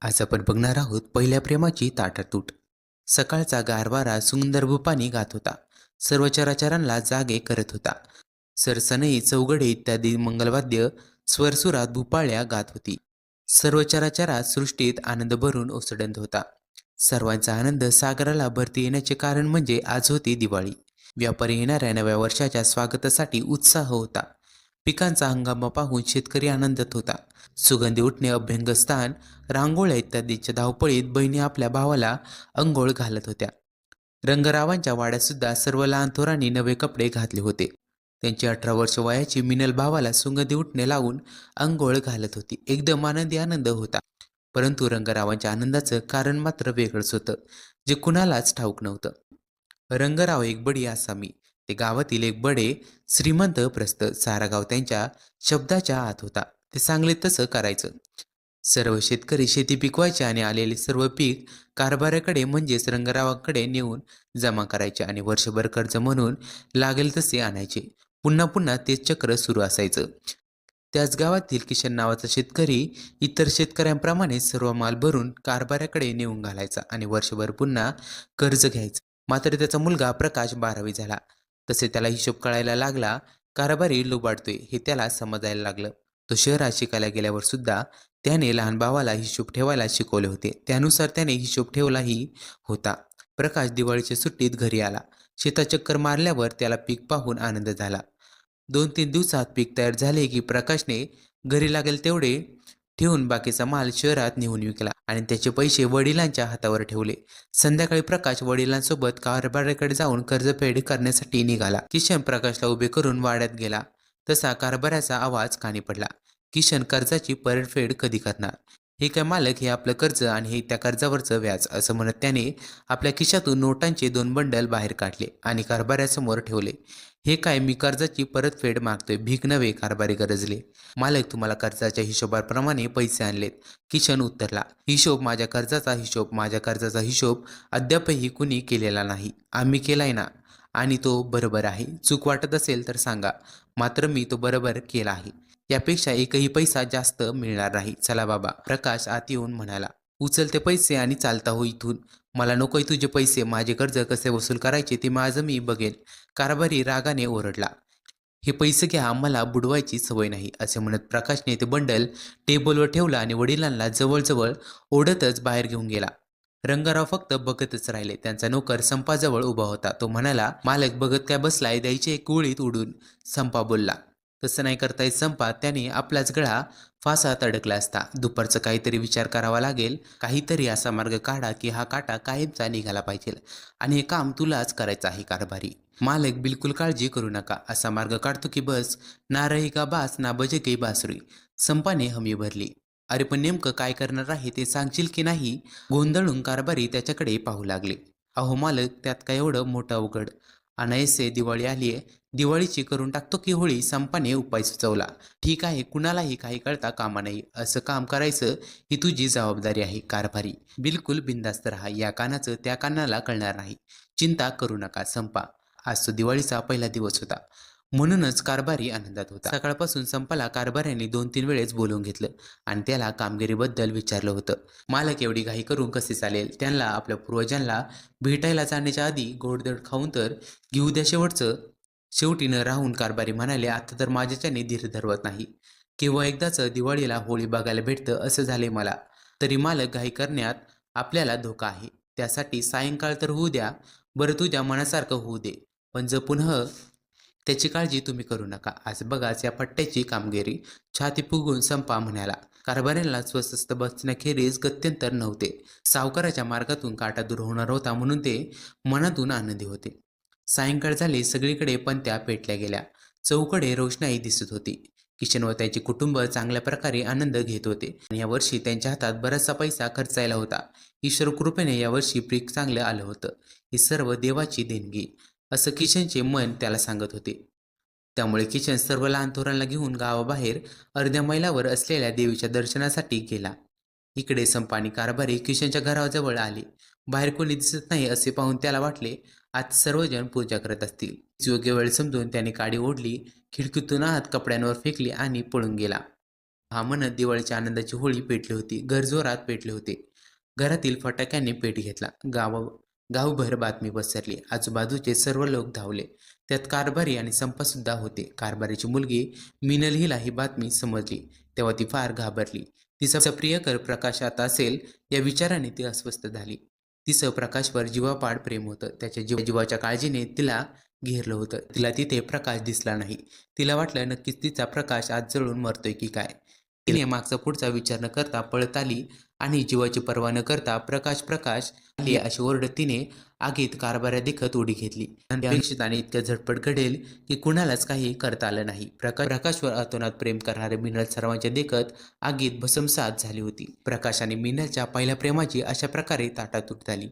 आज आपण बघणार आहोत पहिल्या प्रेमाची ताटातूट. सकाळचा गारवारा सुंदर भूपानी गात होता. सर्व चराचरांना जागे करत होता. सरसनई चौघडे इत्यादी मंगलवाद्य स्वरसुरात भूपाळ्या गात होती. सर्व चराचरात सृष्टीत आनंद भरून ओसडत होता. सर्वांचा आनंद सागराला भरती येण्याचे कारण म्हणजे आज होती दिवाळी. व्यापारी येणाऱ्या नव्या वर्षाच्या स्वागतासाठी उत्साह होता. पिकांचा हंगामा पाहून शेतकरी आनंदात होता. सुगंधी उठणे अभ्यंगस्थान रांगोळ्या इत्यादीच्या धावपळीत बहिणी आपल्या भावाला अंघोळ घालत होत्या. रंगरावांच्या वाड्यात सुद्धा सर्व लहान थोरांनी नवे कपडे घातले होते. त्यांची अठरा वर्ष वयाची मिनल भावाला सुगंधी उठणे लावून अंघोळ घालत होती. एकदम आनंदी आनंद होता. परंतु रंगरावांच्या आनंदाचं कारण मात्र वेगळंच होतं जे कुणालाच ठाऊक नव्हतं. रंगराव एक बडी आसामी. ते गावातील एक बडे श्रीमंत प्रस्त सारा गाव त्यांच्या शब्दाच्या आत होता. ते सांगले तसं करायचं. सर्व शेतकरी शेती पिकवायचे आणि आलेले सर्व पीक कारभाऱ्याकडे म्हणजेच रंगरावाकडे नेऊन जमा करायचे आणि वर्षभर कर्ज म्हणून लागेल तसे आणायचे. पुन्हा पुन्हा तेच चक्र सुरू असायचं. त्याच गावातील किशन नावाचा शेतकरी इतर शेतकऱ्यांप्रमाणे सर्व माल भरून कारभाऱ्याकडे नेऊन घालायचा आणि वर्षभर पुन्हा कर्ज घ्यायचं. मात्र त्याचा मुलगा प्रकाश बारावी झाला. तसे त्याला हिशोब कळायला लागला कारभारी लुबाडतोय हे त्याला समजायला लागलं. तो शहरात शिकायला गेल्यावर सुद्धा त्याने लहान भावाला हिशोब ठेवायला शिकवले होते. त्यानुसार त्याने हिशोब ठेवलाही होता. प्रकाश दिवाळीच्या सुट्टीत घरी आला. शेतात चक्कर मारल्यावर त्याला पीक पाहून आनंद झाला. दोन तीन दिवसात पीक तयार झाले की प्रकाशने घरी लागेल तेवढे ठेवून बाकीचा माल शहरात नेऊन विकला आणि त्याचे पैसे वडिलांच्या हातावर ठेवले. संध्याकाळी प्रकाश वडिलांसोबत कारभाराकडे जाऊन कर्जफेड करण्यासाठी निघाला. किशन प्रकाशला उभे करून वाड्यात गेला. तसा कारभाराचा आवाज कानी पडला. किशन कर्जाची परतफेड कधी करणार? हे काय मालक हे आपलं कर्ज आणि हे त्या कर्जावरचं व्याज असं म्हणत त्याने आपल्या खिशातून नोटांचे दोन बंडल बाहेर काढले आणि कारभाऱ्यासमोर ठेवले. हे काय मी कर्जाची परतफेड मागतोय भीक नव्हे कारभारी गरजले. मालक तुम्हाला कर्जाच्या हिशोबाप्रमाणे पैसे आणलेत. किशन उत्तरला हिशोब माझ्या कर्जाचा हिशोब माझ्या कर्जाचा हिशोब अद्यापही कुणी केलेला नाही. आम्ही केलाय ना? आणि तो बरोबर आहे. चूक वाटत असेल तर सांगा. मात्र मी तो बरोबर केला आहे. यापेक्षा एकही पैसा जास्त मिळणार नाही. चला बाबा प्रकाश आत येऊन म्हणाला उचलते पैसे आणि चालता हो इथून. मला नकोय तुझे पैसे. माझे कर्ज कसे वसूल करायचे ते माझं मी बघेन. कारभारी रागाने ओरडला हे पैसे घ्या आम्हाला बुडवायची सवय नाही. असे म्हणत प्रकाशने ते बंडल टेबलवर ठेवला आणि वडिलांना जवळजवळ ओढतच बाहेर घेऊन गेला. रंगाराव फक्त बघतच राहिले. त्यांचा नोकर संपाजवळ उभा होता. तो म्हणाला मालक बघत काय बसलाय? द्यायचे एक गोळीत उडून. संपा बोलला तसं नाही करता येत. संपा त्याने आपलाच गळा फासात अडकला असता. दुपारचं काहीतरी विचार करावा लागेल. काहीतरी असा मार्ग काढा की हा काटा कायमचा निघाला पाहिजे. आणि हे काम तुलाच करायचं आहे कारभारी. मालक बिलकुल काळजी करू नका. असा मार्ग काढतो की बस ना रही का बास ना बजे की बासरी. संपाने हमी भरली. अरे पण नेमकं काय करणार आहे ते सांगशील की नाही? गोंधळून कारभारी त्याच्याकडे पाहू लागले. अहो मालक त्यात काय एवढं मोठं अवघड? अनायसे दिवाळी आली आहे दिवाळीची करून टाकतो की होळी संपाने उपाय सुचवला. ठीक आहे कुणालाही काही कळता कामा नाही असं काम करायचं ही तुझी जबाबदारी आहे कारभारी. बिलकुल बिंदास्त राहा या कानाचं त्या कानाला कळणार नाही. चिंता करू नका संपा. आज तो दिवाळीचा पहिला दिवस होता. म्हणूनच कारभारी आनंदात होता. सकाळपासून संपाला कारभाऱ्याने दोन तीन वेळेस बोलवून घेतलं आणि त्याला कामगिरीबद्दल विचारलं होतं. मालक एवढी घाई करून कसे चालेल? त्यांना आपल्या पूर्वजांना भेटायला जाण्याच्या आधी गोडधड खाऊन तर घेऊ द्या शेवटचं. शेवटी न राहून कारभारी म्हणाले आता तर माझ्याच्याने धीर धरवत नाही. केव्हा एकदाच दिवाळीला होळी बघायला भेटतं असं झाले मला. तरी मालक घाई करण्यात आपल्याला धोका आहे. त्यासाठी सायंकाळ तर होऊ द्या बरं तुझ्या मनासारखं होऊ दे. पण जपून ह त्याची काळजी तुम्ही करू नका. आज बघाच या पट्ट्याची कामगिरी. छाती फुगून संपा म्हणाला. कारभाऱ्यांना स्वस्त बसण्याखेरीज गत्यंतर नव्हते. सावकाराच्या मार्गातून काटा दूर होणार होता म्हणून ते मनातून आनंदी होते. सायंकाळ झाले सगळीकडे पणत्या पेटल्या गेल्या. चौकडे रोषणाई दिसत होती. किशन व त्याचे कुटुंब चांगल्या प्रकारे आनंद घेत होते. आणि यावर्षी त्यांच्या हातात बराचसा पैसा खर्चायला होता. ईश्वर कृपेने यावर्षी पीक चांगलं आलं होतं. ही सर्व देवाची देणगी असं किशनचे मन त्याला सांगत होते. त्यामुळे किशन सर्व लहान थोरांना घेऊन गावाबाहेर अर्ध्या मैलावर असलेल्या देवीच्या दर्शनासाठी गेला. इकडे संपानी कारभारी किशनच्या घराजवळ आले. बाहेर कोणी दिसत नाही असे पाहून त्याला वाटले आज सर्वजण पूजा करत असतील. योग्य वेळ समजून त्याने काडी ओढली खिडकीतून आत कपड्यांवर फेकली आणि पळून गेला. हा म्हणत दिवाळीच्या आनंदाची होळी पेटली होती. घर जोरात पेटले होते. घरातील फटाक्यांनी पेट घेतला. गाव गावभर बातमी पसरली. आजूबाजूचे सर्व लोक धावले. त्यात कारभारी आणि संपासुद्धा होते. कारभारीची मुलगी मिनल हिला ही बातमी समजली. तेव्हा ती फार घाबरली. तिचा प्रियकर प्रकाश आता असेल या विचाराने ती अस्वस्थ झाली. तिचं प्रकाशवर जीवापाड प्रेम होतं. त्याच्या जीव जीवाच्या काळजीने तिला घेरलं होतं. तिला तिथे प्रकाश दिसला नाही. तिला वाटलं नक्कीच तिचा प्रकाश आज जळून मरतोय की काय? तिने मागचा पुढचा विचार न करता पळत आली आणि जीवाची पर्वा न करता प्रकाश प्रकाश आली अशी ओरड तिने आगीत कारभाऱ्या देखत उडी घेतली. आणि इतक्या झटपट घडेल की कुणालाच काही करता आलं नाही. प्रकाश प्रकाशवर अतोनात प्रेम करणारे मिनल सर्वांच्या देखत आगीत भसमसात झाली होती. प्रकाश आणि मिनलच्या पहिल्या प्रेमाची अशा प्रकारे ताटातूट झाली.